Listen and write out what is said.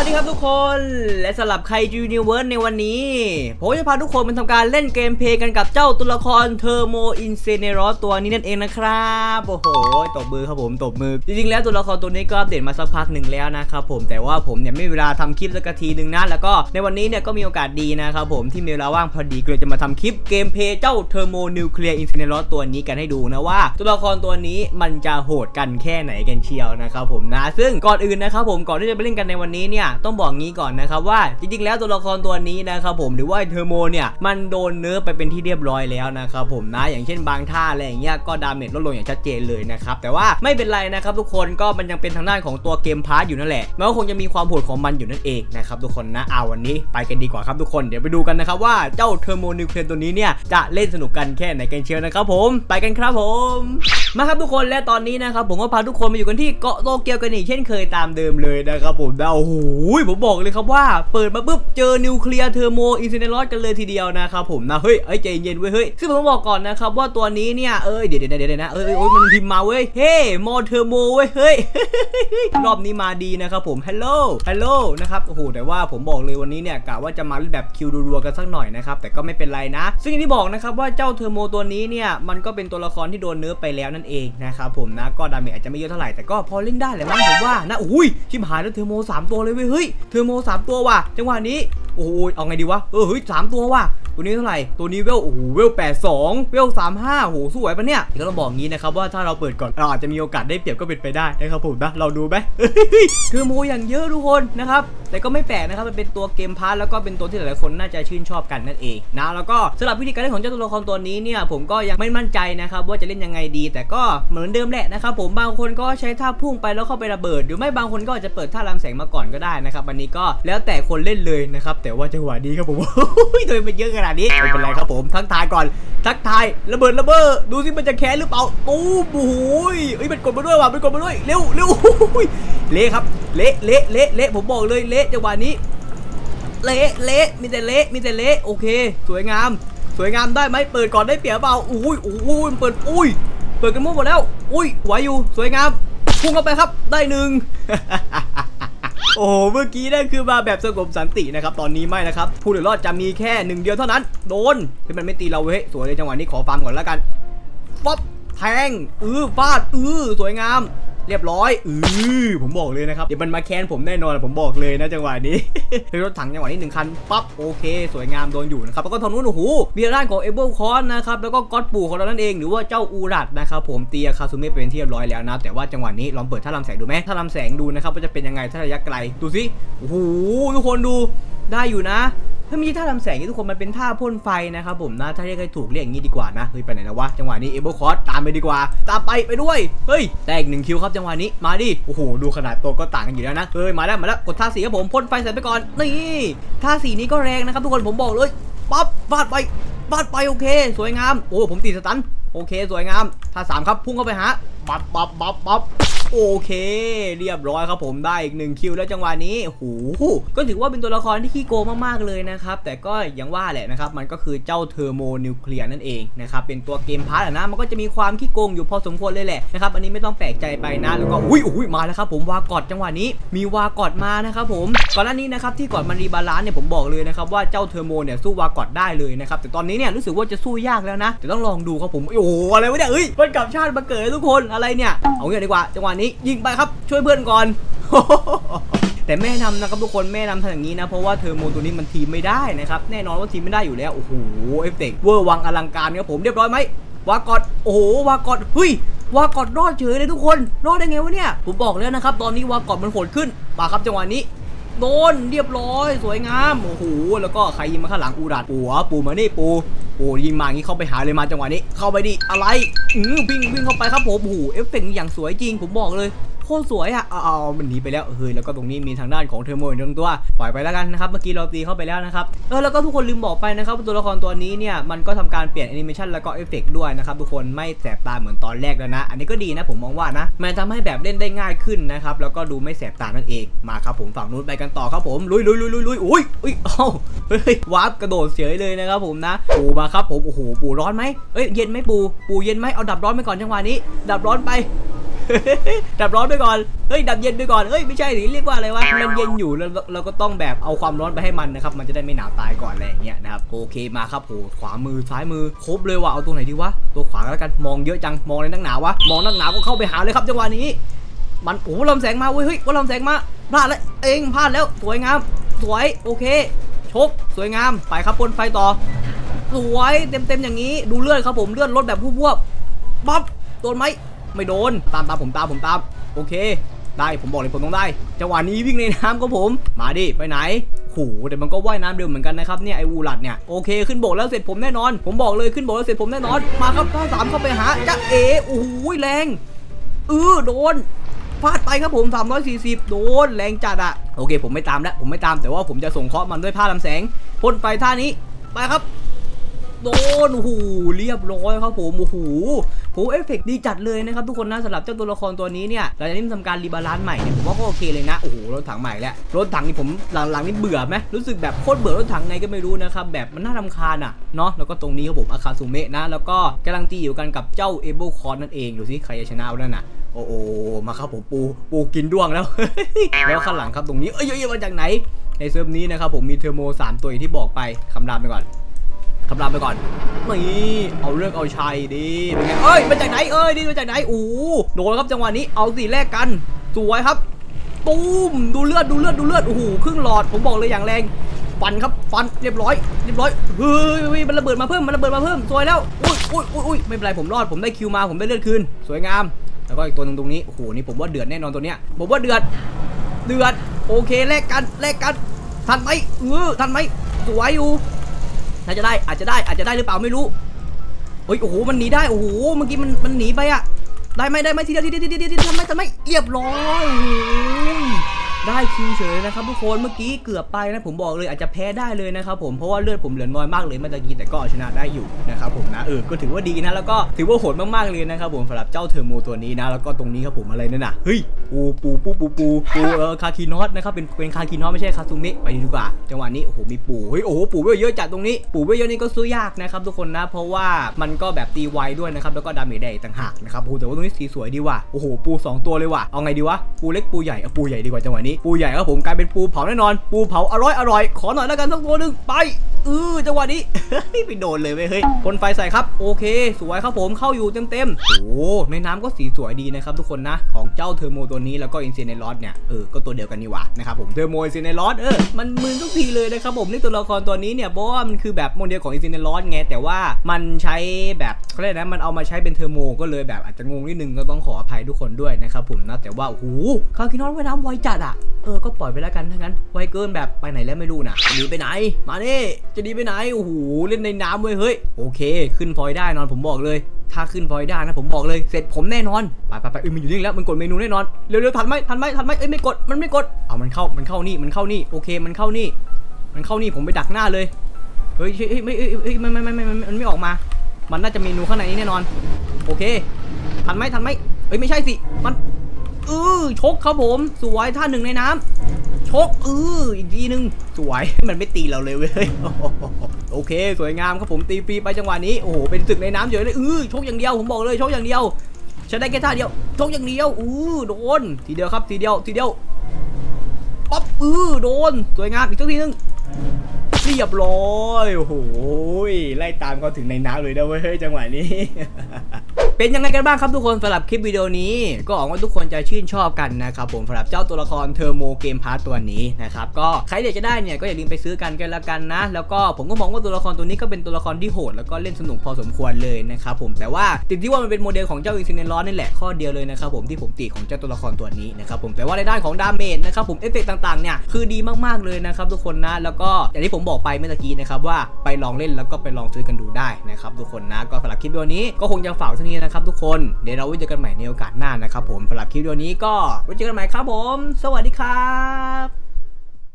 วัสดีครับทุกคนและสำหรับใครจูนิเวิร์สในวันนี้ ผมจะพาทุกคนมาทำการเล่นเกมเพลย์กันกับเจ้าตัวละครเทอร์โมอินเซเนรอตัวนี้นั่นเองนะครับ โอ้โหตบมือครับผมตบมือ จริงๆแล้วตัวละครตัวนี้ก็อัปเดตมาสักพักหนึ่งแล้วนะครับผมแต่ว่าผมเนี่ยไม่มีเวลาทำคลิปสักทีหนึ่งนะแล้วก็ในวันนี้เนี่ยก็มีโอกาสดีนะครับผมที่มีเวลาว่างพอดีก็เลยจะมาทำคลิปเกมเพลย์เจ้าเทอร์โมนิวเคลียร์อินเซเนรอตัวนี้กันให้ดูนะว่า ตัวละครตัวนี้มันจะโหดกันแค่ไหนกันเชียวนะครับผมนะ ซึ่งก่อนอื่นนะครับผมก่อนที่จะไปเล่นกันในวันนี้เนี่ยต้องบอกงี้ก่อนนะครับว่าจริงๆ แล้วตัวละครตัวนี้นะครับผมหรือว่าเทอร์โมเนี่ยมันโดนเนิร์ฟไปเป็นที่เรียบร้อยแล้วนะครับผมนะอย่างเช่นบางท่าอะไรอย่างเงี้ยก็ดาเมจลดลงอย่างชัดเจนเลยนะครับแต่ว่าไม่เป็นไรนะครับทุกคนก็มันยังเป็นทางด้านของตัวเกมพาร์ทอยู่นั่นแหละมันก็คงจะมีความโหดของมันอยู่นั่นเองนะครับทุกคนนะเอาวันนี้ไปกันดีกว่าครับทุกคนเดี๋ยวไปดูกันนะครับว่าเจ้าเทอร์โมนิวเคลียร์ตัวนี้เนี่ยจะเล่นสนุกกันแค่ไหนกันเชียวนะครับผมไปกันครับผม มาครับทุกคนและตอนนี้นะครับผมก็พาทุกคนมาอยู่กันที่เกาะโตเกียวกันอีกเช่นเคยตามเดิมเลยนะครับผมนะโอ้โหผมบอกเลยครับว่าเปิดมาปุ๊บเจอนิวเคลียร์เทอร์โมอินซิเนลอสกันเลยทีเดียวนะครับผมนะเฮ้ยเอ้ใจเย็นเว้ยเฮ้ยซึ่งผมต้องบอกก่อนนะครับว่าตัวนี้เนี่ยเอ้ยเดี๋ยวเดี๋ยวเดี๋ยวนะเอ้ยโอ้ยมันพิมพ์มาเว้ยเฮ้มอเทอร์โมเว้ยเฮ้ยรอบนี้มาดีนะครับผมฮัลโหลฮัลโหลนะครับโอ้โหแต่ว่าผมบอกเลยวันนี้เนี่ยกะว่าจะมาแบบคิวรัวๆกันสักหน่อยนะครับแต่ก็ไม่เป็นไรนะ ซึ่งอย่างที่บอกนะครับว่าเจ้าเทอร์โมตัวนี้เนี่ยมันก็เป็นตัวละครที่โดนเนื้อไปแล้วนั่นเองนะครับผมนะก็ดาเมจอาจจะไม่เยอะเท่าไหร่แต่ก็พอเล่นได้แหละมั้งผมว่านะอุ้ยชิมหายแล้วเทอร์โมสามตัวเลยเว้ยเฮ้ยเทอร์โมสามตัวว่ะจังหวะนี้โอ้ยเอาไงดีวะเออเฮ้ยสามตัวว่ะ ตัวนี้เท่าไหร่ ตัวนี้เวลโอ้โหเวล82เวล35โอ้โหสวยปะเนี่ยก็ต้องบอกงี้นะครับว่าถ้าเราเปิดก่อนเราอาจจะมีโอกาสได้เปรียบก็เป็นไปได้นะครับผมนะเราดูไหมคือโมอย่างเยอะทุกคนนะครับแต่ก็ไม่แปลกนะครับมันเป็นตัวเกมพาร์ทแล้วก็เป็นตัวที่หลายๆคนน่าจะชื่นชอบกันนั่นเองนะแล้วก็สำหรับวิธีการเล่นของเจ้าตัวละครตัวนี้เนี่ยผมก็ยังไม่มั่นใจนะครับว่าจะเล่นยังไงดี แต่ก็เหมือนเดิมแหละนะครับผมบางคนก็ใช้ท่าพุ่งไปแล้วเข้าไประเบิด หรือไม่บางคนก็อาจจะเปิดท่าลำแสงมาก่อนก็ได้นะครับอันนี้ก็แล้วแต่คนเล่นเลยนะครับแต่ว่าจังหวะนี้ครับผมโดยมันเยอะขนาดนี้ไม่เป็นไรครับผมทักทายก่อน ทักทายระเบิดระเบ้อดูสิมันจะแค้นหรือเปล่าตู้มโอ้โหยเอ้ยมันกดมาด้วยว่ะมันกดมาด้วยเร็วเร็วเละครับเละเละเละเละผมบอกเลยเละจังหวะนี้เละเละมีแต่เละมีแต่เละโอเค สวยงาม สวยงามได้ไหมเปิดก่อนได้เปรียบเปล่าอุ้ยอุ้ยมันเปิดอุ้ยเปิดกันมั่วหมดแล้ว อุ้ยไหวอยู่สวยงามพุ่งเข้าไปครับได้หนึ่ง โอ้เมื่อกี้นั่นคือมาแบบสงบสันตินะครับตอนนี้ไม่นะครับผู้เหลือรอดจะมีแค่หนึ่งเดียวเท่านั้น โดนที่มันไม่ตีเราเว้ยสวยเลยจังหวะนี้ขอฟาร์มก่อนแล้วกันป๊อปแทงอือฟาดอือสวยงาม เรียบร้อยอือผมบอกเลยนะครับเดี๋ยวมันมาแค้นผมแน่นอนผมบอกเลยนะจังหวะนี้รถถังจังหวะนี้หนึ่งคันปั๊บโอเค สวยงามโดนอยู่นะครับแล้วก็ทางนู้นโอ้โหมีด้านของเอเบิลคอนนะครับแล้วก็ก็อดปู่ของเรานั่นเองหรือว่าเจ้าอูรัดนะครับผมเตียคาซูเมะเป็นที่เรียบร้อยแล้วนะแต่ว่าจังหวะนี้ลองเปิดท่าลำแสงดูไหมท่าลำแสงดูนะครับว่าจะเป็นยังไงถ้าระยะไกลดูสิโอ้โหทุกคนดูได้อยู่นะ ถ้ามีท่าทำแสงนี่ทุกคนมันเป็นท่าพ่นไฟนะครับผมนะถ้าเรียกให้ถูกเรียกอย่างนี้ดีกว่านะเฮ้ยไปไหนแล้ววะจังหวะนี้เอเบอร์คอร์ตามไปดีกว่า ตามไปไปด้วยเฮ้ยแต่อีกหนึ่งคิวครับจังหวะนี้มาดิโอ้โหดูขนาดตัวก็ต่างกันอยู่แล้วนะเฮ้ยมาแล้วมาแล้วกดท่าสีครับผมพ่นไฟใส่ไปก่อนนี่ท่าสีนี้ก็แรงนะครับทุกคนผมบอกเลยปั๊บฟาดไปฟาดไปโอเค สวยงามโอ้ผมติดสตันโอเค สวยงามท่าสามครับพุ่งเข้าไปหาปับปับปับปับ โอเค เรียบร้อยครับผมได้อีกหนึ่งคิวแล้วจังหวะนี้โอ้โหก็ถือว่าเป็นตัวละครที่ขี้โกงมากๆเลยนะครับ แต่ก็อย่างว่าแหละนะครับ มันก็คือเจ้าเทอร์โมนิวเคลียร์นั่นเองนะครับ เป็นตัวเกมพาร์ทนะ มันก็จะมีความขี้โกงอยู่พอสมควรเลยแหละนะครับ อันนี้ไม่ต้องแปลกใจไปนะ แล้วก็ อุ้ยอุ้ยมาแล้วครับผมวากอดจังหวะนี้ มีวากอดมานะครับผม ก่อนหน้านี้นะครับที่ก่อนมันรีบาลานเนี่ยผมบอกเลยนะครับว่าเจ้าเทอร์โมเนี่ยสู้วากอดได้เลยนะครับ แต่ตอนนี้เนี่ยรู้สึกว่าจะสู้ยากแล้วนะแต่ต้องลองดูครับผม โอ้โหอะไรวะเนี่ยเอ้ยมันกลับชาติมาเกิดทุกคนอะไรเนี่ยเอางี้ดีกว่าจังหวะนี้ยิงไปครับช่วยเพื่อนก่อน แต่แม่นำนะครับทุกคนแม่นำทำอย่างนี้นะ เพราะว่าเทอร์โมตัวนี้มันทีมไม่ได้นะครับ แน่นอนว่าทีมไม่ได้อยู่แล้ว โอ้โหเอฟเฟกเวอร์วังอลังการครับผมเรียบร้อยไหมวากอดโอ้โหวากอดเฮ้ยวากอดรอดเฉยเลยทุกคนรอดได้ไงวะเนี่ยผมบอกแล้วนะครับ ตอนนี้วากอดมันโหดขึ้นมาครับจังหวะนี้โดนเรียบร้อย สวยงามโอ้โหแล้วก็ใครยิงมาข้างหลังอูดัดปูเหรอปูมานี่ปู โอ้ยิงมางี้เข้าไปหาเลยมาจังหวะนี้ เข้าไปดิอะไรอือวิ่งวิ่งเข้าไปครับผมโอ้โหเอฟเฟกต์อย่างสวยจริงผมบอกเลย คตรสวยอะเอาเอมันหนีไปแล้วเฮ้ยแล้วก็ตรงนี้มีทางด้านของเทอร์โมอีกหนึ่งตัวปล่อยไปแล้วกันนะครับเมื่อกี้เราตีเข้าไปแล้วนะครับเออแล้วก็ทุกคนลืมบอกไปนะครับว่าตัวละครตัวนี้เนี่ยมันก็ทำการเปลี่ยนแอนิเมชันแล้วก็เอฟเฟกต์ด้วยนะครับทุกคนไม่แสบตาเหมือนตอนแรกแล้วนะ อันนี้ก็ดีนะผมมองว่านะมันทำให้แบบเล่นได้ง่ายขึ้นนะครับแล้วก็ดูไม่แสบตานั่นเองมาครับผมฝั่งนู้นไปกันต่อครับผมลุยลุยลุยลุยลุยอุ้ยอุ้ยเอ้าเฮ้ยวาร์ปกระโดดเฉยเลยนะครับผมนะปูมาครับผมโอ้โหปูร้อนไหมเอ้ยเย็นไหมปูปูเย็นไหมเอาดับร้อนไปก่อนจังหวะนี้ ดับร้อนไป ดับร้อนไปก่อน เฮ้ยดับเย็นไปก่อน เฮ้ยไม่ใช่สิเรียกว่าอะไรวะ มันเย็นอยู่แล้วเราก็ต้องแบบเอาความร้อนไปให้มันนะครับ มันจะได้ไม่หนาวตายก่อนอะไรอย่างเงี้ยนะครับ โอเคมาครับโหขวามือซ้ายมือครบเลยว่ะ เอาตัวไหนดีวะ ตัวขวาแล้วกัน มองเยอะจัง มองในนักหนาวะ มองนักหนาวก็เข้าไปหาเลยครับจังหวะนี้ มันโอ้โหลำแสงมาเว้ย เฮ้ยว่าลำแสงมา พลาดแล้วเองพลาดแล้ว สวยงาม สวย โอเค ชก สวยงาม ไปครับบนไฟต่อ สวย เต็มๆอย่างนี้ ดูเลือดครับผม เลือดลดแบบพวบๆปั๊บโดนไหม ไม่โดน ตามตามผมตามผมตาม โอเค ได้ผมบอกเลยผมต้องได้ จังหวะนี้วิ่งในน้ำครับผม มาดิ ไปไหนโหแต่มันก็ว่ายน้ำเร็วเหมือนกันนะครับเนี่ยไออูหลัดเนี่ย โอเคขึ้นบกแล้วเสร็จผมแน่นอน ผมบอกเลยขึ้นบกแล้วเสร็จผมแน่นอน มาครับท่าสามเข้าไปหาจ้าเอโอ้โหแรงเออโดนฟาดไปครับผม 340 โดนแรงจัดอะโอเค ผมไม่ตามแล้ว ผมไม่ตามแต่ว่าผมจะส่งเคราะห์มันด้วยผ้าลำแสงพ่นไปท่านี้ ไปครับ โดนโอ้โหเรียบร้อยครับผมโอ้โหโหเอฟเฟกต์ดีจัดเลยนะครับทุกคนนะสำหรับเจ้าตัวละครตัวนี้เนี่ยหลังจากที่มันทำการรีบาลานซ์ใหม่เนี่ยผมว่าก็โอเคเลยนะโอ้โหรถถังใหม่แล้วรถถังนี่ผมหลังๆนี่เบื่อไหมรู้สึกแบบโคตรเบื่อรถถังไงก็ไม่รู้นะครับแบบมันน่ารำคาญอะเนาะแล้วก็ตรงนี้ครับผมอาคาซุเมะนะแล้วก็กำลังตีอยู่กันกับเจ้าเอเบิลคอนนั่นเองดูสิใครจะชนะเอานั่นน่ะโอ้โหมาครับผมปูปูกินด้วงแล้วแล้วข้างหลังครับตรงนี้เอ้ยเอ้ยมาจากไหนในเซิร์ฟนี้นะครับผมมีเทอร์โมสามตัวอย่างที่บอกไปคำรามไปก่อน คำรามไปก่อนนี่เอาเรื่องเอาชัยดีเป็นไงเอ้ยมาจากไหนเอ้ยนี่มาจากไหนโอ้โหโดนครับจังหวะนี้เอาสิแลกกันสวยครับตูมดูเลือดดูเลือดดูเลือดโอ้โหครึ่งหลอดผมบอกเลยอย่างแรงฟันครับฟันเรียบร้อยเรียบร้อยเฮ้ยมันระเบิดมาเพิ่มมันระเบิดมาเพิ่มสวยแล้วอุ้ยอุ้ยอุ้ยอุ้ยไม่เป็นไรผมรอดผมได้คิวมาผมได้เลือดคืนสวยงามแล้วก็อีกตัวหนึงตรงนี้โอ้โหนี่ผมว่าเดือดแน่นอนตัวเนี้ยผมว่าเดือดเดือดโอเคแลกกันแลกกันทันไหมเออทันไหมสวยอยู่ น่าจะได้อาจจะได้อาจจะได้หรือเปล่าไม่รู้เฮ้ยโอ้โหมันหนีได้โอ้โหเมื่อกี้มันมันหนีไปอะได้ไหมได้ไหมทีเดียวทีเดียวทีเดียวทีเดียวทำไมทำไมเรียบร้อยโอ้โห ได้คิวเฉยนะครับทุกคนเมื่อกี้เกือบไปนะผมบอกเลยอาจจะแพ้ได้เลยนะครับผมเพราะว่าเลือดผมเหลือน้อยมากเลยเมื่อกี้แต่ก็เอาชนะได้อยู่นะครับผมนะเออก็ถือว่าดีนะ แล้วก็ถือว่าโหดมากๆเลยนะครับผมสำหรับเจ้าเทอร์โมตัวนี้นะแล้วก็ตรงนี้ครับผมอะไรนั่นน่ะเฮ้ยปูปูปูปูปูปูเออคาคินอสนะครับเป็นเป็นคาคินอสไม่ใช่คาซูมะไปดีกว่า จังหวะนี้โอ้โหมีปูเฮ้ยโอ้โหปูเวลเยอะจัดตรงนี้ปูเยอะนี่ก็สู้ยากนะครับทุกคนนะ เพราะว่ามันก็แบบตีไวด้วยนะครับแล้วก็ดาเมจได้ต่างหากนะครับโอ้แต่ว่าตรงนี้สีสวยดีว่ะโอ้โหปูสองตัวเลยว่ะเอาไงดีวะปูเล็กปูใหญ่เอาปูใหญ่ดีกว่าจังหวะนี้ปูใหญ่ครับผมกลายเป็นปูเผาแน่นอน ปูเผาอร่อยอร่อยขอหน่อยแล้วกันสักตัวหนึ่งไปเออจังหวะนี้ไปโดนเลยเว้ยเฮ้ยพ่นไฟใส่ครับ โอเค สวยครับผมเข้าอยู่เต็มเต็มๆโอ้ในน้ำก็สีสวยดีนะครับทุกคนนะ ของเจ้าเทอร์โมตัวนี้แล้วก็อินเซเนลอสเนี่ยเออก็ตัวเดียวกันนี่หว่านะครับผมเทอร์โมอินเซเนลอสเออมันมึนทุกทีเลยนะครับผมนี่ตัวละครตัวนี้เนี่ยเพราะว่ามันคือแบบโมเดลของอินเซเนลอสไงแต่ว่ามันใช้แบบเขาเรียกนะมันเอามาใช้เป็นเทอร์โมก็เลยแบบอาจจะงงนิดนึงก็ต้องขออภัยทุกคนด้วยนะครับผมนะแต่ว่าโอ้โหคาคินอนว่ายน้ำไวจัดอะเออก็ปล่อยไปแล้วกันถ้างั้นไวเกินแบบไปไหนแล้วไม่รู้นะหนีไปไหน มานี่จะหนีไปไหนโอ้โหเล่นในน้ำเว้ยเฮ้ยโอเค ขึ้นฟอยได้นอนผมบอกเลย ถ้าขึ้นฟอยได้นะผมบอกเลยเสร็จผมแน่นอนไปไปไปเอ้ยมันอยู่นี่แล้วมันกดเมนูแน่นอนเร็วๆทันไหมทันไหมทันไหมเอ้ยไม่กดมันไม่กดเอามันเข้ามันเข้านี่มันเข้านี่โอเคมันเข้านี่ มันเข้านี่ผมไปดักหน้าเลยเฮ้ยเฮ้ยเฮ้ยไม่เอ้ยเอ้ยไม่ไม่ไม่ไม่ไม่มันไม่ออกมา มันน่าจะเมนูข้างในนี้แน่นอน โอเค ทันไหมทันไหมเอ้ยไม่ใช่สิมัน เออชกครับผม สวยท่าหนึ่งในน้ำชกเอออีกทีหนึ่งสวยมันไม่ตีเราเลยเว้ยโอเค สวยงามครับผมตีฟรีไปจังหวะนี้โอ้โหเป็นศึกในน้ำเฉยเลยเออชกอย่างเดียวผมบอกเลยชกอย่างเดียวฉันได้แค่ท่าเดียวชกอย่างเดียวอู้โดนทีเดียวครับทีเดียวทีเดียวป๊อปเออโดนสวยงามอีกสักทีหนึงเรียบร้อยโอ้โหไล่ตามเขาถึงในน้ำเลยนะเว้ยจังหวะนี้ เป็นยังไงกันบ้างครับทุกคนสำหรับคลิปวิดีโอนี้ ก็หวังว่าทุกคนจะชื่นชอบกันนะครับผมสำหรับเจ้าตัวละครเทอร์โมเกมพาร์ตตัวนี้นะครับก็ใครอยากจะได้เนี่ยก็อย่าลืมไปซื้อกันกันละกันนะ แล้วก็ผมก็มองว่าตัวละครตัวนี้ก็เป็นตัวละครที่โหดแล้วก็เล่นสนุกพอสมควรเลยนะครับผมแต่ว่าติดที่ว่ามันเป็นโมเดลของเจ้าอินซิเนลอนนี่แหละข้อเดียวเลยนะครับผมที่ผมติของเจ้าตัวละครตัวนี้นะครับผมแต่ว่าในด้านของดาเมจนะครับผมเอฟเฟกต์ต่างๆเนี่ยคือดีมากๆเลยนะครับทุกคนนะแล้วก็อย่างที่ผมบอกไปเมื่อกี้นะครับว่าไปลองเล่นแล้วก็ไปลองซื้อกันดูได้นะครับทุกคนนะก็สำหรับคลิปวิดีโอนี้ก็คงจะฝากเท่านี้นะครับทุกคน เดี๋ยวเราไว้เจอกันใหม่ในโอกาสหน้านะครับผมสำหรับคลิปวิดีโอนี้ก็ไว้เจอกันใหม่ครับผม สวัสดีครับ